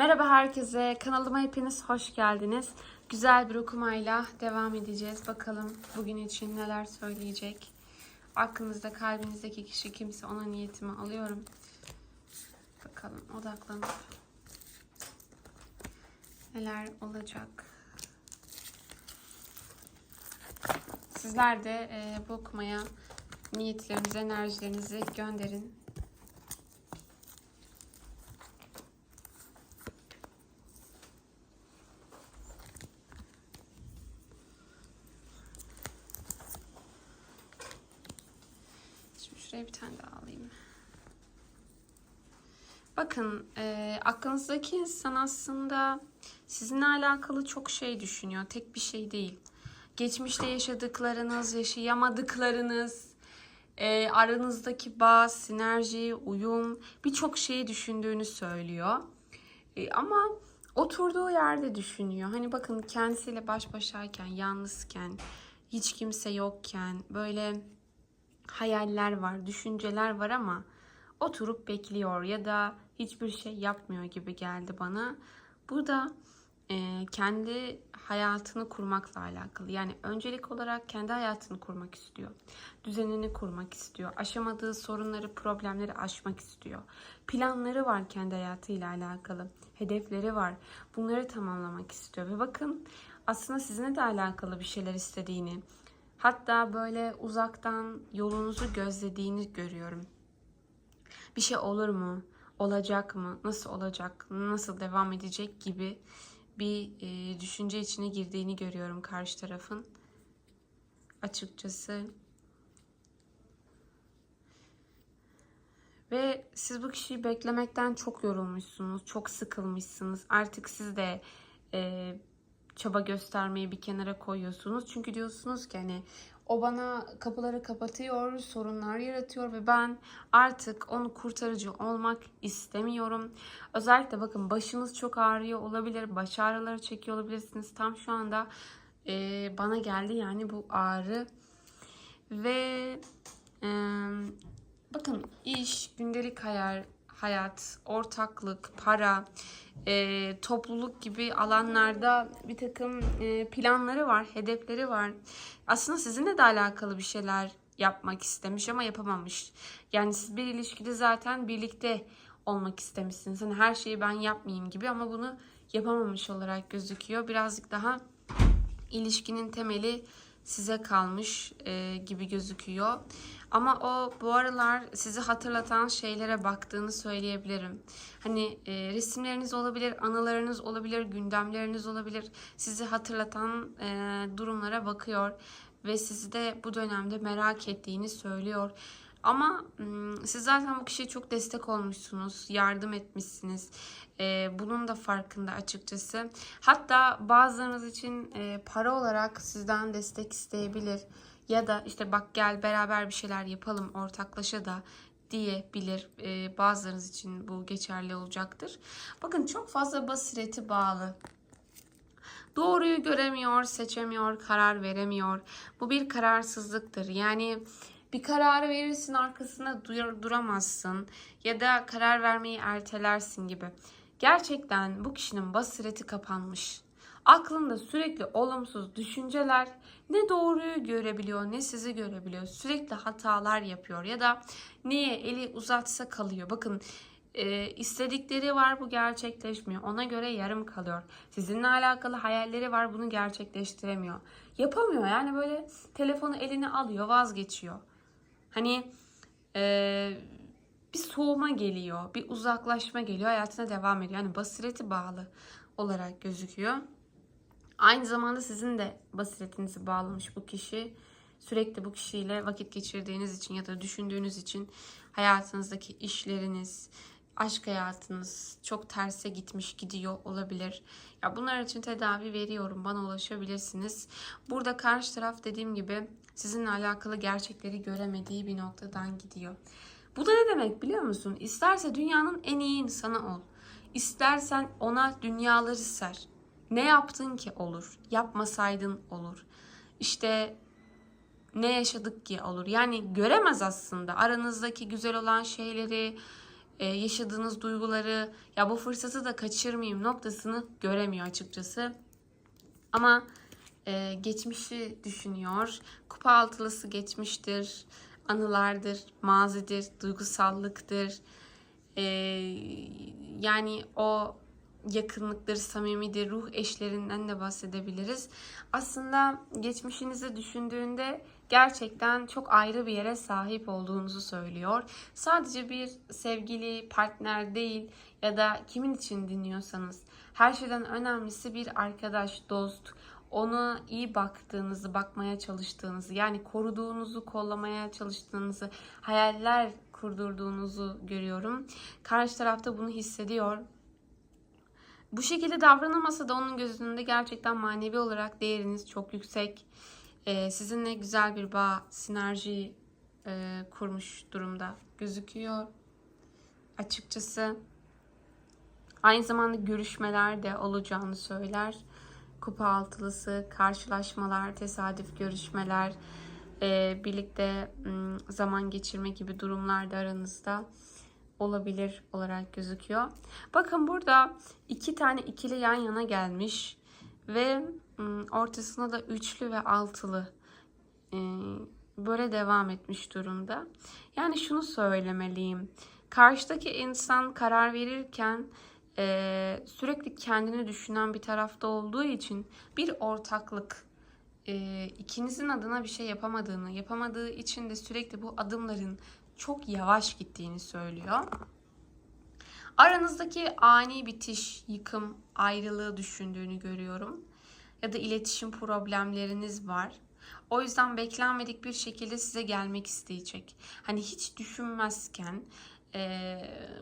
Merhaba herkese. Kanalıma hepiniz hoş geldiniz. Güzel bir okumayla devam edeceğiz. Bakalım bugün için neler söyleyecek. Aklınızda, kalbinizdeki kişi kimse ona niyetimi alıyorum. Bakalım odaklanıp neler olacak. Sizler de e, bu okumaya niyetlerinizi, enerjilerinizi gönderin. Şimdi şuraya bir tane daha alayım. Bakın e, aklınızdaki insan aslında sizinle alakalı çok şey düşünüyor. Tek bir şey değil. Geçmişte yaşadıklarınız, yaşayamadıklarınız, e, aranızdaki bağ, sinerji, uyum birçok şeyi düşündüğünü söylüyor. E, ama oturduğu yerde düşünüyor. Hani bakın kendisiyle baş başayken, yalnızken, hiç kimse yokken böyle hayaller var, düşünceler var ama oturup bekliyor ya da hiçbir şey yapmıyor gibi geldi bana. Bu da e, kendi hayatını kurmakla alakalı. Yani öncelik olarak kendi hayatını kurmak istiyor. Düzenini kurmak istiyor. Aşamadığı sorunları, problemleri aşmak istiyor. Planları var kendi hayatıyla alakalı. Hedefleri var. Bunları tamamlamak istiyor. Ve bakın aslında sizinle de alakalı bir şeyler istediğini, Hatta böyle uzaktan yolunuzu gözlediğini görüyorum. Bir şey olur mu? Olacak mı? Nasıl olacak? Nasıl devam edecek gibi bir e, düşünce içine girdiğini görüyorum karşı tarafın. Açıkçası. Ve siz bu kişiyi beklemekten çok yorulmuşsunuz, çok sıkılmışsınız. Artık siz de e, çaba göstermeyi bir kenara koyuyorsunuz. Çünkü diyorsunuz ki hani o bana kapıları kapatıyor, sorunlar yaratıyor ve ben artık onu kurtarıcı olmak istemiyorum. Özellikle bakın başınız çok ağrıyor olabilir, baş ağrıları çekiyor olabilirsiniz. Tam şu anda e, bana geldi yani bu ağrı ve e, bakın iş, gündelik hayal, hayat, ortaklık, para, e, topluluk gibi alanlarda bir takım e, planları var, hedefleri var. Aslında sizinle de alakalı bir şeyler yapmak istemiş ama yapamamış. Yani siz bir ilişkide zaten birlikte olmak istemişsiniz. Hani her şeyi ben yapmayayım gibi ama bunu yapamamış olarak gözüküyor. Birazcık daha ilişkinin temeli size kalmış e, gibi gözüküyor. Ama o bu aralar sizi hatırlatan şeylere baktığını söyleyebilirim. Hani e, resimleriniz olabilir, anılarınız olabilir, gündemleriniz olabilir. Sizi hatırlatan e, durumlara bakıyor ve sizi de bu dönemde merak ettiğini söylüyor. Ama siz zaten bu kişiye çok destek olmuşsunuz, yardım etmişsiniz. Bunun da farkında açıkçası. Hatta bazılarınız için para olarak sizden destek isteyebilir. Ya da işte bak gel beraber bir şeyler yapalım ortaklaşa da diyebilir. Ee, bazılarınız için bu geçerli olacaktır. Bakın çok fazla basireti bağlı. Doğruyu göremiyor, seçemiyor, karar veremiyor. Bu bir kararsızlıktır. Yani bir kararı verirsin arkasında dur duramazsın ya da karar vermeyi ertelersin gibi. Gerçekten bu kişinin basireti kapanmış. Aklında sürekli olumsuz düşünceler ne doğruyu görebiliyor ne sizi görebiliyor. Sürekli hatalar yapıyor ya da neye eli uzatsa kalıyor. Bakın e, istedikleri var bu gerçekleşmiyor. Ona göre yarım kalıyor. Sizinle alakalı hayalleri var bunu gerçekleştiremiyor. Yapamıyor yani böyle telefonu eline alıyor vazgeçiyor. Hani e, bir soğuma geliyor, bir uzaklaşma geliyor, hayatına devam ediyor. Yani basireti bağlı olarak gözüküyor. Aynı zamanda sizin de basiretinizi bağlamış bu kişi. Sürekli bu kişiyle vakit geçirdiğiniz için ya da düşündüğünüz için hayatınızdaki işleriniz, aşk hayatınız çok terse gitmiş gidiyor olabilir. Ya bunlar için tedavi veriyorum. Bana ulaşabilirsiniz. Burada karşı taraf dediğim gibi sizinle alakalı gerçekleri göremediği bir noktadan gidiyor. Bu da ne demek biliyor musun? İsterse dünyanın en iyi insanı ol. İstersen ona dünyaları ser. Ne yaptın ki olur. Yapmasaydın olur. İşte ne yaşadık ki olur. Yani göremez aslında aranızdaki güzel olan şeyleri, e, yaşadığınız duyguları ya bu fırsatı da kaçırmayayım noktasını göremiyor açıkçası. Ama e, geçmişi düşünüyor. Kupa altılısı geçmiştir, anılardır, mazidir, duygusallıktır. E, yani o yakınlıktır, samimidir, ruh eşlerinden de bahsedebiliriz. Aslında geçmişinizi düşündüğünde gerçekten çok ayrı bir yere sahip olduğunuzu söylüyor. Sadece bir sevgili, partner değil ya da kimin için dinliyorsanız her şeyden önemlisi bir arkadaş, dost, ona iyi baktığınızı, bakmaya çalıştığınızı, yani koruduğunuzu, kollamaya çalıştığınızı, hayaller kurdurduğunuzu görüyorum. Karşı tarafta bunu hissediyor. Bu şekilde davranamasa da onun gözünde gerçekten manevi olarak değeriniz çok yüksek. Ee, sizinle güzel bir bağ, sinerji e, kurmuş durumda gözüküyor. Açıkçası aynı zamanda görüşmeler de olacağını söyler. Kupa altılısı, karşılaşmalar, tesadüf görüşmeler, e, birlikte zaman geçirme gibi durumlar da aranızda olabilir olarak gözüküyor. Bakın burada iki tane ikili yan yana gelmiş ve m, ortasına da üçlü ve altılı e, böyle devam etmiş durumda. Yani şunu söylemeliyim. Karşıdaki insan karar verirken e, sürekli kendini düşünen bir tarafta olduğu için bir ortaklık e, ikinizin adına bir şey yapamadığını, yapamadığı için de sürekli bu adımların çok yavaş gittiğini söylüyor. Aranızdaki ani bitiş, yıkım, ayrılığı düşündüğünü görüyorum. Ya da iletişim problemleriniz var. O yüzden beklenmedik bir şekilde size gelmek isteyecek. Hani hiç düşünmezken, e,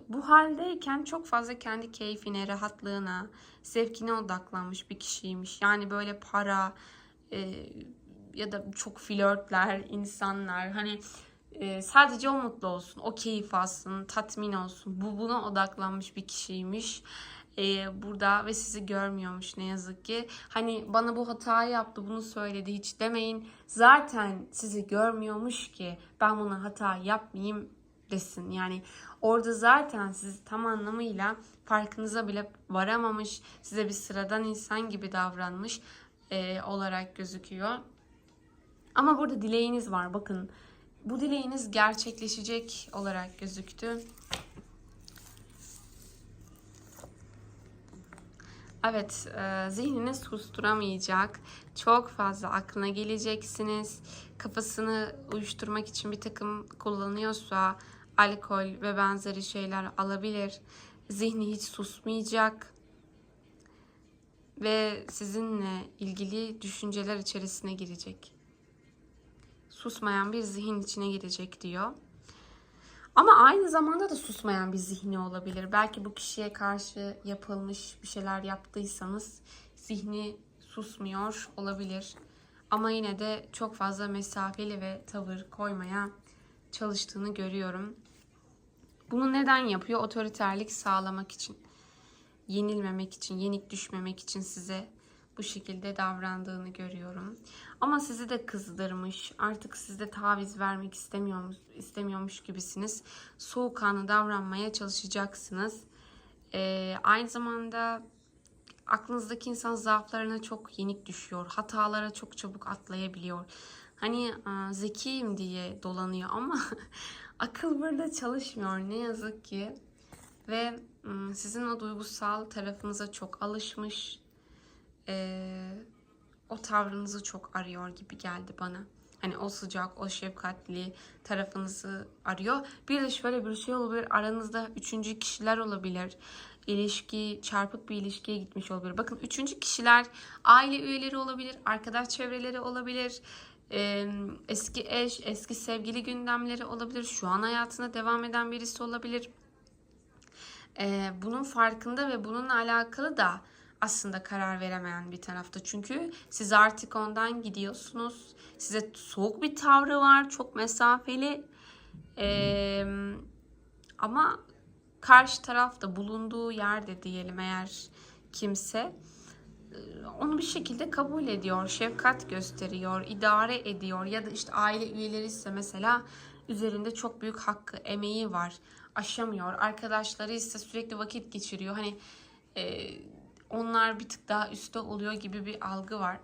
bu haldeyken çok fazla kendi keyfine, rahatlığına, zevkine odaklanmış bir kişiymiş. Yani böyle para e, ya da çok flörtler, insanlar hani e, sadece o mutlu olsun, o keyif alsın, tatmin olsun. Bu buna odaklanmış bir kişiymiş burada ve sizi görmüyormuş ne yazık ki. Hani bana bu hatayı yaptı, bunu söyledi hiç demeyin. Zaten sizi görmüyormuş ki ben buna hata yapmayayım desin. Yani orada zaten siz tam anlamıyla farkınıza bile varamamış, size bir sıradan insan gibi davranmış e, olarak gözüküyor. Ama burada dileğiniz var. Bakın bu dileğiniz gerçekleşecek olarak gözüktü. Evet, e, zihniniz susturamayacak. Çok fazla aklına geleceksiniz. Kafasını uyuşturmak için bir takım kullanıyorsa alkol ve benzeri şeyler alabilir. Zihni hiç susmayacak ve sizinle ilgili düşünceler içerisine girecek. Susmayan bir zihin içine girecek diyor. Ama aynı zamanda da susmayan bir zihni olabilir. Belki bu kişiye karşı yapılmış bir şeyler yaptıysanız zihni susmuyor olabilir. Ama yine de çok fazla mesafeli ve tavır koymaya çalıştığını görüyorum. Bunu neden yapıyor? Otoriterlik sağlamak için. Yenilmemek için, yenik düşmemek için size bu şekilde davrandığını görüyorum. Ama sizi de kızdırmış. Artık sizde taviz vermek istemiyormuş, istemiyormuş gibisiniz. Soğukkanlı davranmaya çalışacaksınız. Ee, aynı zamanda aklınızdaki insan zaaflarına çok yenik düşüyor. Hatalara çok çabuk atlayabiliyor. Hani zekiyim diye dolanıyor ama akıl burada çalışmıyor ne yazık ki. Ve sizin o duygusal tarafınıza çok alışmış e, o tavrınızı çok arıyor gibi geldi bana. Hani o sıcak, o şefkatli tarafınızı arıyor. Bir de şöyle bir şey olabilir. Aranızda üçüncü kişiler olabilir. İlişki, çarpık bir ilişkiye gitmiş olabilir. Bakın üçüncü kişiler aile üyeleri olabilir, arkadaş çevreleri olabilir. Eski eş, eski sevgili gündemleri olabilir. Şu an hayatına devam eden birisi olabilir. Bunun farkında ve bununla alakalı da aslında karar veremeyen bir tarafta. Çünkü siz artık ondan gidiyorsunuz. Size soğuk bir tavrı var. Çok mesafeli. Ee, ama karşı tarafta bulunduğu yerde diyelim eğer kimse onu bir şekilde kabul ediyor, şefkat gösteriyor, idare ediyor ya da işte aile üyeleri ise mesela üzerinde çok büyük hakkı, emeği var. aşamıyor. Arkadaşları ise sürekli vakit geçiriyor. Hani e, onlar bir tık daha üstte oluyor gibi bir algı var.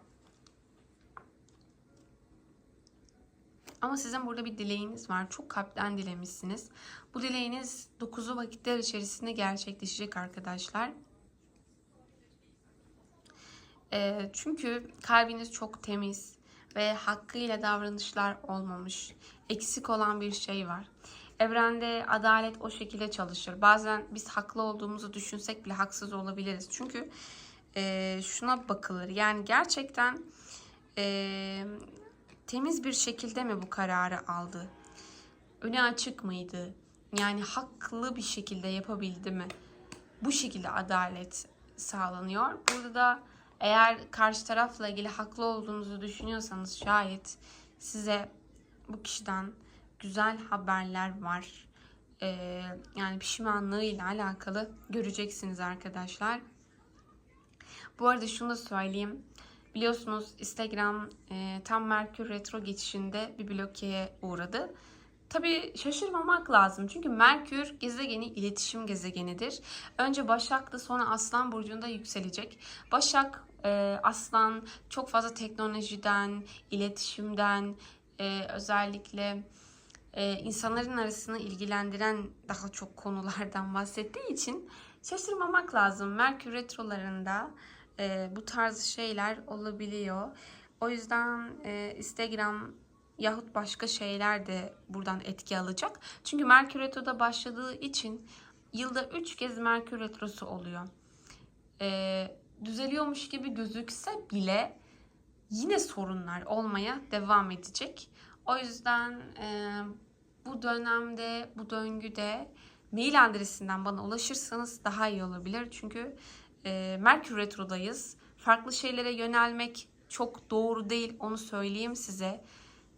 Ama sizin burada bir dileğiniz var. Çok kalpten dilemişsiniz. Bu dileğiniz 9'u vakitler içerisinde gerçekleşecek arkadaşlar. E, çünkü kalbiniz çok temiz ve hakkıyla davranışlar olmamış. Eksik olan bir şey var. Evrende adalet o şekilde çalışır. Bazen biz haklı olduğumuzu düşünsek bile haksız olabiliriz. Çünkü e, şuna bakılır. Yani gerçekten e, temiz bir şekilde mi bu kararı aldı? Öne açık mıydı? Yani haklı bir şekilde yapabildi mi? Bu şekilde adalet sağlanıyor. Burada da eğer karşı tarafla ilgili haklı olduğunuzu düşünüyorsanız şayet size bu kişiden güzel haberler var. Ee, yani pişmanlığıyla alakalı göreceksiniz arkadaşlar. Bu arada şunu da söyleyeyim. Biliyorsunuz Instagram e, tam Merkür Retro geçişinde bir blokeye uğradı. Tabii şaşırmamak lazım. Çünkü Merkür gezegeni iletişim gezegenidir. Önce Başak'ta sonra Aslan Burcu'nda yükselecek. Başak, e, Aslan çok fazla teknolojiden, iletişimden, e, özellikle e, insanların arasını ilgilendiren daha çok konulardan bahsettiği için şaşırmamak lazım. Merkür retrolarında bu tarz şeyler olabiliyor. O yüzden Instagram yahut başka şeyler de buradan etki alacak. Çünkü Merkür Retro'da başladığı için yılda 3 kez Merkür Retrosu oluyor. Ee, düzeliyormuş gibi gözükse bile yine sorunlar olmaya devam edecek. O yüzden e, bu dönemde, bu döngüde mail adresinden bana ulaşırsanız daha iyi olabilir. Çünkü e, Merkür Retro'dayız. Farklı şeylere yönelmek çok doğru değil onu söyleyeyim size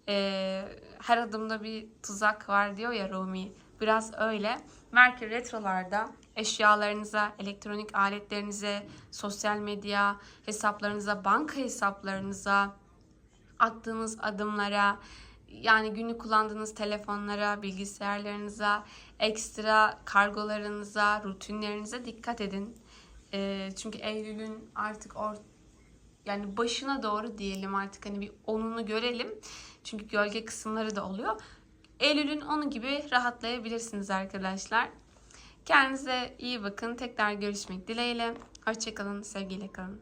e, her adımda bir tuzak var diyor ya Rumi. Biraz öyle. Merkür retrolarda eşyalarınıza, elektronik aletlerinize, sosyal medya hesaplarınıza, banka hesaplarınıza, attığınız adımlara, yani günlük kullandığınız telefonlara, bilgisayarlarınıza, ekstra kargolarınıza, rutinlerinize dikkat edin. E, çünkü Eylül'ün artık or yani başına doğru diyelim artık hani bir onunu görelim. Çünkü gölge kısımları da oluyor. Eylül'ün onu gibi rahatlayabilirsiniz arkadaşlar. Kendinize iyi bakın. Tekrar görüşmek dileğiyle. Hoşçakalın. Sevgiyle kalın.